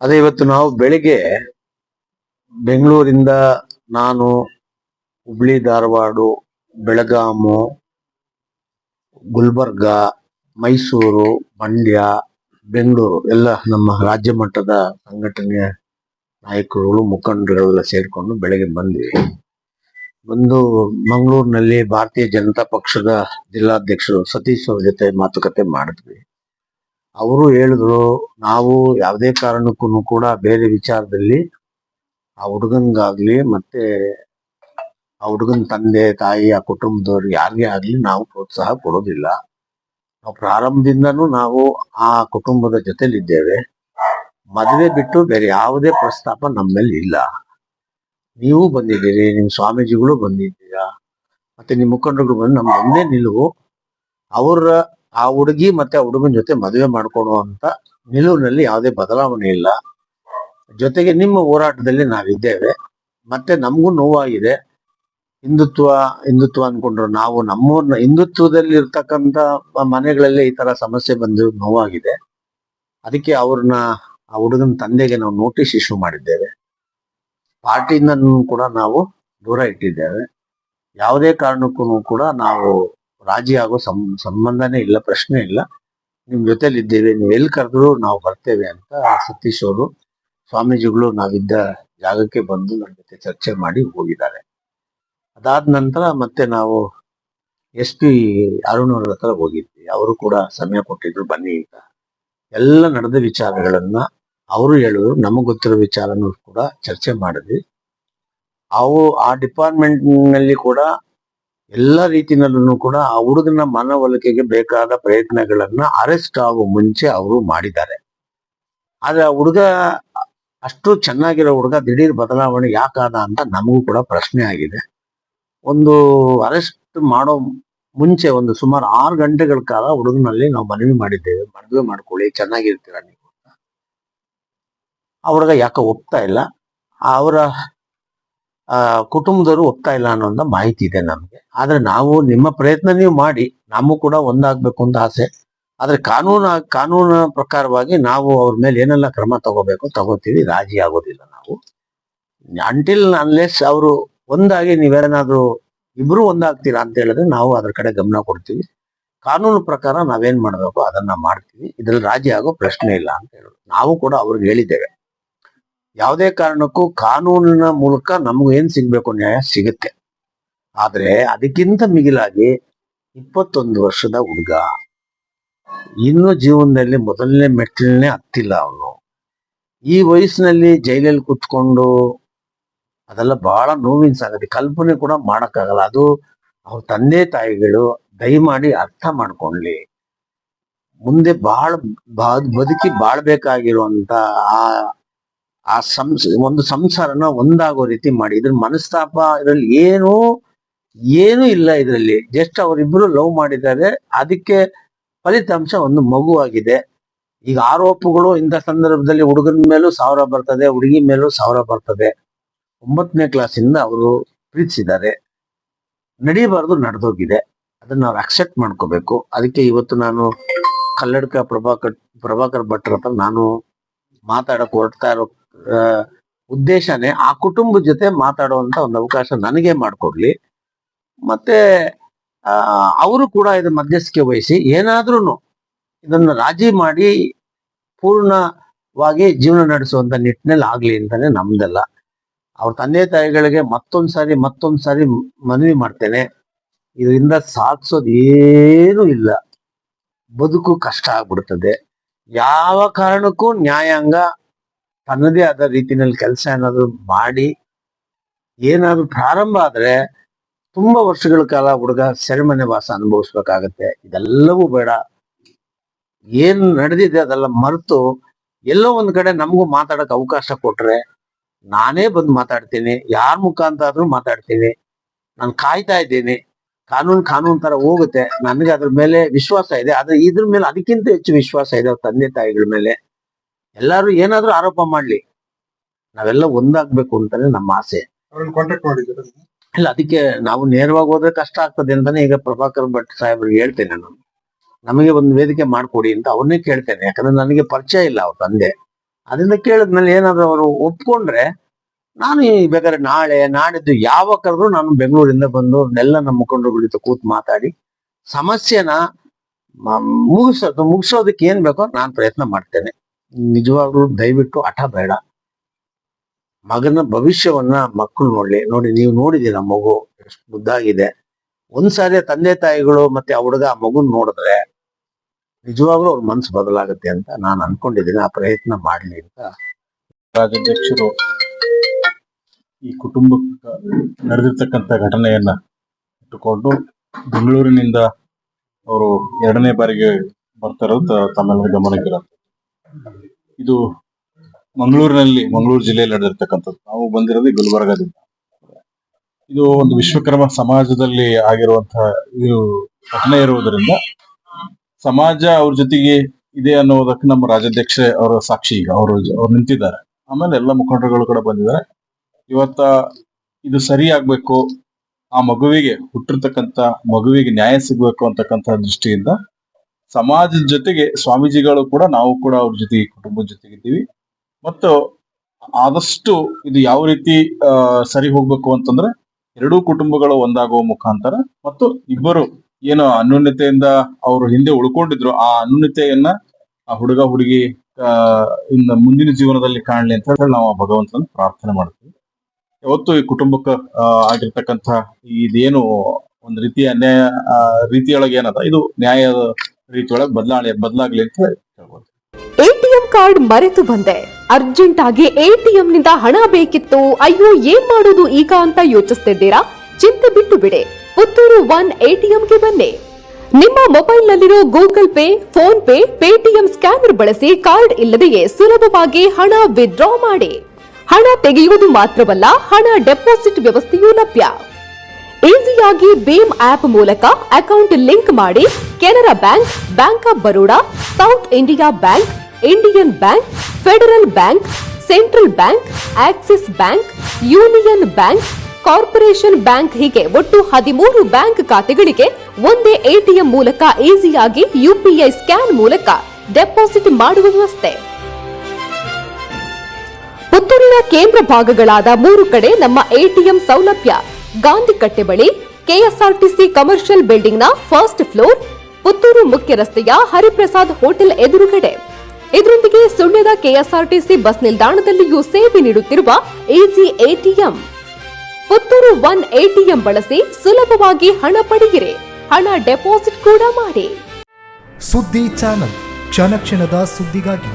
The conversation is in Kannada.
ಅದೇ ಇವತ್ತು ನಾವು ಬೆಳಿಗ್ಗೆ ಬೆಂಗಳೂರಿಂದ ನಾನು ಹುಬ್ಳಿ, ಧಾರವಾಡ, ಬೆಳಗಾಮು, ಗುಲ್ಬರ್ಗ, ಮೈಸೂರು, ಮಂಡ್ಯ, ಬೆಂಗಳೂರು ಎಲ್ಲ ನಮ್ಮ ರಾಜ್ಯ ಮಟ್ಟದ ಸಂಘಟನೆಯ ನಾಯಕರುಗಳು, ಮುಖಂಡರುಗಳೆಲ್ಲ ಸೇರಿಕೊಂಡು ಬೆಳಗ್ಗೆ ಬಂದ್ವಿ. ಬಂದು ಮಂಗಳೂರಿನಲ್ಲಿ ಭಾರತೀಯ ಜನತಾ ಪಕ್ಷದ ಜಿಲ್ಲಾಧ್ಯಕ್ಷರು ಸತೀಶ್ ಅವ್ರ ಜೊತೆ ಮಾತುಕತೆ ಮಾಡಿದ್ವಿ. ಅವರು ಹೇಳಿದ್ರು, ನಾವು ಯಾವುದೇ ಕಾರಣಕ್ಕೂ ಕೂಡ ಬೇರೆ ವಿಚಾರದಲ್ಲಿ ಆ ಹುಡುಗನ್ಗಾಗ್ಲಿ ಮತ್ತೆ ಆ ಹುಡುಗನ ತಂದೆ, ತಾಯಿ, ಆ ಕುಟುಂಬದವ್ರು ಯಾರಿಗೆ ಆಗ್ಲಿ ನಾವು ಪ್ರೋತ್ಸಾಹ ಕೊಡೋದಿಲ್ಲ. ನಾವು ಪ್ರಾರಂಭದಿಂದನೂ ನಾವು ಆ ಕುಟುಂಬದ ಜೊತೆಲಿದ್ದೇವೆ. ಮದುವೆ ಬಿಟ್ಟು ಬೇರೆ ಯಾವುದೇ ಪ್ರಸ್ತಾಪ ನಮ್ಮಲ್ಲಿ ಇಲ್ಲ. ನೀವು ಬಂದಿದ್ದೀರಿ, ನಿಮ್ಮ ಸ್ವಾಮೀಜಿಗಳು ಬಂದಿದ್ದೀರಾ, ಮತ್ತೆ ನಿಮ್ಮ ಮುಖಂಡರು ಬಂದು ನಮ್ಮ ಒಂದೇ ನಿಲುವು, ಅವರ ಆ ಹುಡುಗಿ ಮತ್ತೆ ಆ ಹುಡುಗನ ಜೊತೆ ಮದುವೆ ಮಾಡ್ಕೊಡುವಂತ ನಿಲುವಿನಲ್ಲಿ ಯಾವುದೇ ಬದಲಾವಣೆ ಇಲ್ಲ. ಜೊತೆಗೆ ನಿಮ್ಮ ಹೋರಾಟದಲ್ಲಿ ನಾವಿದ್ದೇವೆ. ಮತ್ತೆ ನಮಗೂ ನೋವಾಗಿದೆ. ಹಿಂದುತ್ವ ಹಿಂದುತ್ವ ಅನ್ಕೊಂಡ್ರು ನಾವು ನಮ್ಮೂರ್ನ ಹಿಂದುತ್ವದಲ್ಲಿ ಇರ್ತಕ್ಕಂಥ ಮನೆಗಳಲ್ಲಿ ಈ ತರ ಸಮಸ್ಯೆ ಬಂದು ನೋವಾಗಿದೆ. ಅದಕ್ಕೆ ಅವ್ರನ್ನ, ಆ ಹುಡುಗನ ತಂದೆಗೆ ನಾವು ನೋಟಿಸ್ ಇಶ್ಯೂ ಮಾಡಿದ್ದೇವೆ. ಪಾರ್ಟಿಯಿಂದ ಕೂಡ ನಾವು ದೂರ ಇಟ್ಟಿದ್ದೇವೆ. ಯಾವುದೇ ಕಾರಣಕ್ಕೂ ಕೂಡ ನಾವು ರಾಜಿ ಆಗೋ ಸಂ, ಸಂಬಂಧನೇ ಇಲ್ಲ, ಪ್ರಶ್ನೆ ಇಲ್ಲ. ನಿಮ್ ಜೊತೆಲಿ ಇದ್ದೇವೆ ನೀವು ಎಲ್ಲಿ ಕರೆದ್ರು ನಾವು ಬರ್ತೇವೆ ಅಂತ ಸತೀಶ್ ಅವರು, ಸ್ವಾಮೀಜಿಗಳು ನಾವಿದ್ದ ಜಾಗಕ್ಕೆ ಬಂದು ನನ್ನ ಜೊತೆ ಚರ್ಚೆ ಮಾಡಿ ಹೋಗಿದ್ದಾರೆ. ಅದಾದ ನಂತರ ಮತ್ತೆ ನಾವು ಎಸ್ ಪಿ ಅರುಣ್ ಅವ್ರ ಹತ್ರ ಹೋಗಿದ್ವಿ. ಅವರು ಕೂಡ ಸಮಯ ಕೊಟ್ಟಿದ್ರು, ಬನ್ನಿ ಅಂತ. ಎಲ್ಲ ನಡೆದ ವಿಚಾರಗಳನ್ನ ಅವರು ಹೇಳಿದ್ರು, ನಮಗ್ ಗೊತ್ತಿರೋ ವಿಚಾರನೂ ಕೂಡ ಚರ್ಚೆ ಮಾಡಿದ್ವಿ. ಅವು ಆ ಡಿಪಾರ್ಟ್ಮೆಂಟ್ನಲ್ಲಿ ಕೂಡ ಎಲ್ಲ ರೀತಿಯಲ್ಲೂ ಕೂಡ ಆ ಹುಡುಗನ ಮನವೊಲಿಕೆಗೆ ಬೇಕಾದ ಪ್ರಯತ್ನಗಳನ್ನ ಅರೆಸ್ಟ್ ಆಗೋ ಮುಂಚೆ ಅವರು ಮಾಡಿದ್ದಾರೆ. ಆದ್ರೆ ಆ ಹುಡುಗ ಅಷ್ಟು ಚೆನ್ನಾಗಿರೋ ಹುಡುಗ ದಿಢೀರ್ ಬದಲಾವಣೆ ಯಾಕಾದ ಅಂತ ನಮಗೂ ಕೂಡ ಪ್ರಶ್ನೆ ಆಗಿದೆ. ಒಂದು ಅರೆಸ್ಟ್ ಮಾಡೋ ಮುಂಚೆ ಒಂದು ಸುಮಾರು ಆರು ಗಂಟೆಗಳ ಕಾಲ ಹುಡುಗನಲ್ಲಿ ನಾವು ಮನವಿ ಮಾಡಿದ್ದೇವೆ. ಮದುವೆ ಮಾಡ್ಕೊಳ್ಳಿ, ಚೆನ್ನಾಗಿರ್ತೀರ ನೀವು. ಆ ಹುಡುಗ ಯಾಕೆ ಒಪ್ತಾ ಇಲ್ಲ. ಅವರ ಕುಟುಂಬದವರು ಒಪ್ತಾ ಇಲ್ಲ ಅನ್ನೋ ಮಾಹಿತಿ ಇದೆ ನಮ್ಗೆ. ಆದ್ರೆ ನಾವು ನಿಮ್ಮ ಪ್ರಯತ್ನ ನೀವು ಮಾಡಿ ನಮಗೂ ಕೂಡ ಒಂದಾಗಬೇಕು ಅಂತ ಆಸೆ. ಆದ್ರೆ ಕಾನೂನು, ಕಾನೂನ ಪ್ರಕಾರವಾಗಿ ನಾವು ಅವ್ರ ಮೇಲೆ ಏನೆಲ್ಲ ಕ್ರಮ ತಗೋಬೇಕು ತಗೋತೀವಿ, ರಾಜಿ ಆಗೋದಿಲ್ಲ ನಾವು. ಅಂಟಿಲ್ ಅನ್ಲೆಸ್ ಅವರು ಒಂದಾಗಿ ನೀವೇನಾದ್ರೂ ಇಬ್ರು ಒಂದಾಗ್ತೀರಾ ಅಂತ ಹೇಳಿದ್ರೆ ನಾವು ಅದ್ರ ಕಡೆ ಗಮನ ಕೊಡ್ತೀವಿ. ಕಾನೂನು ಪ್ರಕಾರ ನಾವೇನ್ ಮಾಡಬೇಕು ಅದನ್ನ ಮಾಡ್ತೀವಿ. ಇದ್ರಲ್ಲಿ ರಾಜಿ ಆಗೋ ಪ್ರಶ್ನೆ ಇಲ್ಲ ಅಂತ ಹೇಳೋದು. ನಾವು ಕೂಡ ಅವ್ರಿಗೆ ಹೇಳಿದ್ದೇವೆ. ಯಾವುದೇ ಕಾರಣಕ್ಕೂ ಕಾನೂನಿನ ಮೂಲಕ ನಮ್ಗೆ ಏನ್ ಸಿಗ್ಬೇಕು ನ್ಯಾಯ ಸಿಗುತ್ತೆ. ಆದ್ರೆ ಅದಕ್ಕಿಂತ ಮಿಗಿಲಾಗಿ ಇಪ್ಪತ್ತೊಂದು ವರ್ಷದ ಹುಡುಗ ಇನ್ನು ಜೀವನದಲ್ಲಿ ಮೊದಲನೇ ಮೆಟ್ಟಿಲನೇ ಹತ್ತಿಲ್ಲ ಅವನು. ಈ ವಯಸ್ಸಿನಲ್ಲಿ ಜೈಲಲ್ಲಿ ಕುತ್ಕೊಂಡು ಅದೆಲ್ಲ ಬಹಳ ನೋವಿನ ಸಂಗತಿ. ಕಲ್ಪನೆ ಕೂಡ ಮಾಡೋಕ್ಕಾಗಲ್ಲ. ಅದು ಅವ್ರ ತಂದೆ ತಾಯಿಗಳು ದಯಮಾಡಿ ಅರ್ಥ ಮಾಡ್ಕೊಳ್ಳಿ. ಮುಂದೆ ಬಹಳ ಬದುಕಿ ಬಾಳ್ಬೇಕಾಗಿರುವಂತ ಆ ಆ ಸಂಸ್, ಒಂದು ಸಂಸಾರನ ಒಂದಾಗೋ ರೀತಿ ಮಾಡಿ. ಇದ್ರ ಮನಸ್ತಾಪ ಇದ್ರಲ್ಲಿ ಏನು ಏನು ಇಲ್ಲ ಇದರಲ್ಲಿ. ಜಸ್ಟ್ ಅವರಿಬ್ರು ಲವ್ ಮಾಡಿದ್ದಾರೆ. ಅದಕ್ಕೆ ಫಲಿತಾಂಶ ಒಂದು ಮಗುವಾಗಿದೆ. ಈಗ ಆರೋಪಗಳು ಇಂಥ ಸಂದರ್ಭದಲ್ಲಿ ಹುಡುಗನ ಮೇಲೂ ಸಾವಿರ ಬರ್ತದೆ, ಹುಡುಗಿ ಮೇಲೂ ಸಾವಿರ ಬರ್ತದೆ. ಒಂಬತ್ತನೇ ಕ್ಲಾಸಿಂದ ಅವರು ಪ್ರೀತಿಸಿದ್ದಾರೆ. ನಡೀಬಾರ್ದು, ನಡೆದೋಗಿದೆ. ಅದನ್ನ ನಾವು ಅಕ್ಸೆಪ್ಟ್ ಮಾಡ್ಕೋಬೇಕು. ಅದಕ್ಕೆ ಇವತ್ತು ನಾನು ಕಲ್ಲಡ್ಕ ಪ್ರಭಾಕರ್ ಪ್ರಭಾಕರ್ ಭಟ್ರ ಹತ್ರ ನಾನು ಮಾತಾಡಕ್ ಹೊರಡ್ತಾ ಇರೋ ಉದ್ದೇಶನೇ ಆ ಕುಟುಂಬದ ಜೊತೆ ಮಾತಾಡುವಂತ ಒಂದು ಅವಕಾಶ ನನಗೆ ಮಾಡಿಕೊಡ್ಲಿ. ಮತ್ತೆ ಅವರು ಕೂಡ ಇದು ಮಧ್ಯಸ್ಥಿಕೆ ವಹಿಸಿ ಏನಾದ್ರೂ ಇದನ್ನ ರಾಜಿ ಮಾಡಿ ಪೂರ್ಣವಾಗಿ ಜೀವನ ನಡೆಸುವಂತ ನಿಟ್ಟಿನಲ್ಲಿ ಆಗ್ಲಿ ಅಂತಾನೆ ನಮ್ದೆಲ್ಲ. ಅವ್ರ ತಂದೆ ತಾಯಿಗಳಿಗೆ ಮತ್ತೊಂದ್ ಸಾರಿ ಮತ್ತೊಂದ್ ಸಾರಿ ಮನವಿ ಮಾಡ್ತೇನೆ. ಇದರಿಂದ ಸಾಧಿಸೋದು ಏನೂ ಇಲ್ಲ. ಬದುಕು ಕಷ್ಟ ಆಗ್ಬಿಡ್ತದೆ. ಯಾವ ಕಾರಣಕ್ಕೂ ನ್ಯಾಯಾಂಗ ತನ್ನದೇ ಆದ ರೀತಿನಲ್ಲಿ ಕೆಲಸ ಏನಾದ್ರು ಮಾಡಿ, ಏನಾದ್ರು ಪ್ರಾರಂಭ ಆದ್ರೆ ತುಂಬಾ ವರ್ಷಗಳ ಕಾಲ ಹುಡುಗ ಸೆರೆಮನೆ ವಾಸ ಅನುಭವಿಸ್ಬೇಕಾಗತ್ತೆ. ಇದೆಲ್ಲವೂ ಬೇಡ. ಏನ್ ನಡೆದಿದೆ ಅದೆಲ್ಲ ಮರೆತು ಎಲ್ಲೋ ಒಂದ್ ಕಡೆ ನಮಗೂ ಮಾತಾಡಕ್ ಅವಕಾಶ ಕೊಟ್ರೆ ನಾನೇ ಬಂದು ಮಾತಾಡ್ತೀನಿ, ಯಾರ ಮುಖಾಂತರ ಆದ್ರೂ ಮಾತಾಡ್ತೀನಿ, ನಾನು ಕಾಯ್ತಾ ಇದ್ದೀನಿ. ಕಾನೂನು ಕಾನೂನು ತರ ಹೋಗುತ್ತೆ. ನನಗೆ ಅದ್ರ ಮೇಲೆ ವಿಶ್ವಾಸ ಇದೆ. ಆದ್ರೆ ಇದ್ರ ಮೇಲೆ ಅದಕ್ಕಿಂತ ಹೆಚ್ಚು ವಿಶ್ವಾಸ ಇದೆ ಅವ್ರ ತಂದೆ ತಾಯಿಗಳ ಮೇಲೆ. ಎಲ್ಲಾರು ಏನಾದ್ರೂ ಆರೋಪ ಮಾಡ್ಲಿ. ನಾವೆಲ್ಲ ಒಂದಾಗ್ಬೇಕು ಅಂತಾನೆ ನಮ್ಮ ಆಸೆ. ಅವ್ರನ್ನ ಕಾಂಟ್ಯಾಕ್ಟ್ ಮಾಡಿದ್ದೀರಾ ಇಲ್ಲ ಅದಕ್ಕೆ ನಾವು ನೇರವಾಗಿ ಹೋದ್ರೆ ಕಷ್ಟ ಆಗ್ತದೆ ಅಂತಾನೆ ಈಗ ಪ್ರಭಾಕರ್ ಭಟ್ ಸಾಹೇಬ್ರಿಗೆ ಹೇಳ್ತೇನೆ ನಾನು. ನಮಗೆ ಒಂದು ವೇದಿಕೆ ಮಾಡ್ಕೊಡಿ ಅಂತ ಅವ್ರನ್ನೇ ಕೇಳ್ತೇನೆ. ಯಾಕಂದ್ರೆ ನನಗೆ ಪರಿಚಯ ಇಲ್ಲ ಅವ್ರ ತಂದೆ. ಅದರಿಂದ ಕೇಳಿದ್ಮೇಲೆ ಏನಾದ್ರು ಅವರು ಒಪ್ಕೊಂಡ್ರೆ ನಾನು ಬೇಕಾದ್ರೆ ನಾಳೆ ನಾಡಿದ್ದು ಯಾವ ಕರೆದ್ರು ನಾನು ಬೆಂಗಳೂರಿಂದ ಬಂದು ಎಲ್ಲ ನಮ್ಮ ಮುಖಂಡರು ಜೊತೆ ಕೂತ್ ಮಾತಾಡಿ ಸಮಸ್ಯೆನ ಮುಗಿಸೋದು ಮುಗಿಸೋದಕ್ಕೆ ಏನ್ ಬೇಕೋ ನಾನು ಪ್ರಯತ್ನ ಮಾಡ್ತೇನೆ. ನಿಜವಾಗ್ಲೂ ದಯವಿಟ್ಟು ಹಠ ಬೇಡ. ಮಗನ ಭವಿಷ್ಯವನ್ನ ಮಕ್ಕಳು ನೋಡ್ಲಿ, ನೋಡಿ ನೀವು ನೋಡಿದೀರ ಮಗು, ಎಷ್ಟು ಮುದ್ದಾಗಿದೆ. ಒಂದ್ಸಾರಿ ತಂದೆ ತಾಯಿಗಳು ಮತ್ತೆ ಆ ಹುಡುಗ ಆ ಮಗುನ್ ನೋಡಿದ್ರೆ ನಿಜವಾಗ್ಲೂ ಅವ್ರ ಮನ್ಸು ಬದಲಾಗುತ್ತೆ ಅಂತ ನಾನು ಅನ್ಕೊಂಡಿದ್ದೀನಿ, ಆ ಪ್ರಯತ್ನ ಮಾಡ್ಲಿ ಅಂತ ರಾಜ್ಯಾಧ್ಯಕ್ಷರು ಈ ಕುಟುಂಬ ನಡೆದಿರ್ತಕ್ಕಂಥ ಘಟನೆಯನ್ನ ಇಟ್ಟುಕೊಂಡು ಬೆಂಗಳೂರಿನಿಂದ ಅವರು ಎರಡನೇ ಬಾರಿಗೆ ಬರ್ತಾರೋದು ತಮ್ಮೆಲ್ಲರ ಗಮನಕ್ಕಿರುತ್ತೆ ಇದು ಮಂಗಳೂರಿನಲ್ಲಿ, ಮಂಗಳೂರು ಜಿಲ್ಲೆಯಲ್ಲಿ ನಡೆದಿರ್ತಕ್ಕಂಥದ್ದು. ನಾವು ಬಂದಿರೋದು ಗುಲ್ಬರ್ಗಾದಿಂದ. ಇದು ಒಂದು ವಿಶ್ವಕರ್ಮ ಸಮಾಜದಲ್ಲಿ ಆಗಿರುವಂತಹ ಇದು ಘಟನೆ ಇರುವುದರಿಂದ ಸಮಾಜ ಅವ್ರ ಜೊತೆಗೆ ಇದೆ ಅನ್ನೋದಕ್ಕೆ ನಮ್ಮ ರಾಜ್ಯಾಧ್ಯಕ್ಷ ಅವರ ಸಾಕ್ಷಿ ಈಗ, ಅವರು ಅವ್ರು ನಿಂತಿದ್ದಾರೆ. ಆಮೇಲೆ ಎಲ್ಲ ಮುಖಂಡರುಗಳು ಕೂಡ ಬಂದಿದ್ದಾರೆ. ಇವತ್ತ ಇದು ಸರಿ ಆಗ್ಬೇಕು, ಆ ಮಗುವಿಗೆ ಹುಟ್ಟಿರ್ತಕ್ಕಂಥ ಮಗುವಿಗೆ ನ್ಯಾಯ ಸಿಗ್ಬೇಕು ಅಂತಕ್ಕಂಥ ದೃಷ್ಟಿಯಿಂದ ಸಮಾಜದ ಜೊತೆಗೆ ಸ್ವಾಮೀಜಿಗಳು ಕೂಡ ನಾವು ಕೂಡ ಅವ್ರ ಜೊತೆಗೆ, ಕುಟುಂಬದ ಜೊತೆಗಿದ್ದೀವಿ ಮತ್ತು ಆದಷ್ಟು ಇದು ಯಾವ ರೀತಿ ಸರಿ ಹೋಗ್ಬೇಕು ಅಂತಂದ್ರೆ ಎರಡೂ ಕುಟುಂಬಗಳು ಒಂದಾಗುವ ಮುಖಾಂತರ ಮತ್ತು ಇಬ್ಬರು ಏನು ಅನ್ಯೂನ್ಯತೆಯಿಂದ ಅವರು ಹಿಂದೆ ಉಳ್ಕೊಂಡಿದ್ರು, ಆ ಅನ್ಯೂನ್ಯತೆಯನ್ನ ಆ ಹುಡುಗ ಹುಡುಗಿ ಇನ್ನು ಮುಂದಿನ ಜೀವನದಲ್ಲಿ ಕಾಣಲಿ ಅಂತ ಹೇಳಿ ನಾವು ಭಗವಂತನ ಪ್ರಾರ್ಥನೆ ಮಾಡ್ತೀವಿ. ಯಾವತ್ತು ಈ ಕುಟುಂಬಕ್ಕೆ ಆಗಿರ್ತಕ್ಕಂತ ಇದೇನು ಒಂದು ರೀತಿಯ ಅನ್ಯಾಯ ರೀತಿಯೊಳಗೆ ಏನದ? ಇದು ನ್ಯಾಯದ ರೀತಿಯೊಳಗೆ ಬದಲಾವಣೆ ಬದಲಾಗಲಿ ಅಂತ ಹೇಳ್ಬೋದು. ಎಟಿಎಂ ಕಾರ್ಡ್ ಮರೆತು ಬಂದೆ. ಅರ್ಜೆಂಟ್ ಆಗಿ ಎಟಿಎಂ ನಿಂದ ಹಣ ಬೇಕಿತ್ತು. ಅಯ್ಯೋ, ಏನ್ ಮಾಡೋದು ಈಗ ಅಂತ ಯೋಚಿಸ್ತಿದ್ದೀರಾ? ಚಿಂತೆ ಬಿಟ್ಟು ಬಿಡಿ. ಪುತ್ತೂರು ಒನ್ ಎಟಿಎಂಗೆ ಬನ್ನಿ. ನಿಮ್ಮ ಮೊಬೈಲ್ನಲ್ಲಿರೋ Google pay, phone pay Paytm scanner ಬಳಸಿ ಕಾರ್ಡ್ ಇಲ್ಲದೆಯೇ ಸುಲಭವಾಗಿ ಹಣ ವಿತ್ಡ್ರಾ ಮಾಡಿ. ಹಣ ತೆಗೆಯುವುದು ಮಾತ್ರವಲ್ಲ, ಹಣ ಡೆಪಾಸಿಟ್ ವ್ಯವಸ್ಥೆಯೂ ಲಭ್ಯ. ಈಸಿಯಾಗಿ ಭೀಮ್ ಆಪ್ ಮೂಲಕ ಅಕೌಂಟ್ ಲಿಂಕ್ ಮಾಡಿ Canara bank bank of Baroda, south India bank, Indian bank, federal bank, central bank, Axis bank, union bank, corporation bank ಹೀಗೆ ಒಟ್ಟು ಹದಿಮೂರು ಬ್ಯಾಂಕ್ ಖಾತೆಗಳಿಗೆ ಒಂದೇ ಎಟಿಎಂ ಮೂಲಕ ಈಸಿಯಾಗಿ ಯುಪಿಐ ಸ್ಕ್ಯಾನ್ ಮೂಲಕ ಡೆಪಾಸಿಟ್ ಮಾಡುವ ವ್ಯವಸ್ಥೆ ಪುತ್ತೂರಿನ ಕೇಂದ್ರ ಭಾಗಗಳಾದ ಮೂರು ಕಡೆ ನಮ್ಮ ಎಟಿಎಂ ಸೌಲಭ್ಯ ಗಾಂಧಿ ಕಟ್ಟೆ ಬಳಿ ಕೆಎಸ್ಆರ್ಟಿಸಿ ಕಮರ್ಷಿಯಲ್ ಬಿಲ್ಡಿಂಗ್ನ ಫಸ್ಟ್ ಫ್ಲೋರ್, ಪುತ್ತೂರು ಮುಖ್ಯ ರಸ್ತೆಯ ಹರಿಪ್ರಸಾದ್ ಹೋಟೆಲ್ ಎದುರುಗಡೆ. ಇದರೊಂದಿಗೆ ಸುಳ್ಯದ ಕೆಎಸ್ಆರ್ಟಿಸಿ ಬಸ್ ನಿಲ್ದಾಣದಲ್ಲಿಯೂ ಸೇವೆ ನೀಡುತ್ತಿರುವ easy ATM. Puttur one ATM ಬಳಸಿ ಸುಲಭವಾಗಿ ಹಣ ಪಡೆಯಿರಿ. ಹಣ ಡೆಪಾಸಿಟ್ ಕೂಡ ಮಾಡಿ. ಸುದ್ದಿ ಚಾನಲ್, ಕ್ಷಣ ಕ್ಷಣದ ಸುದ್ದಿಗಾಗಿ.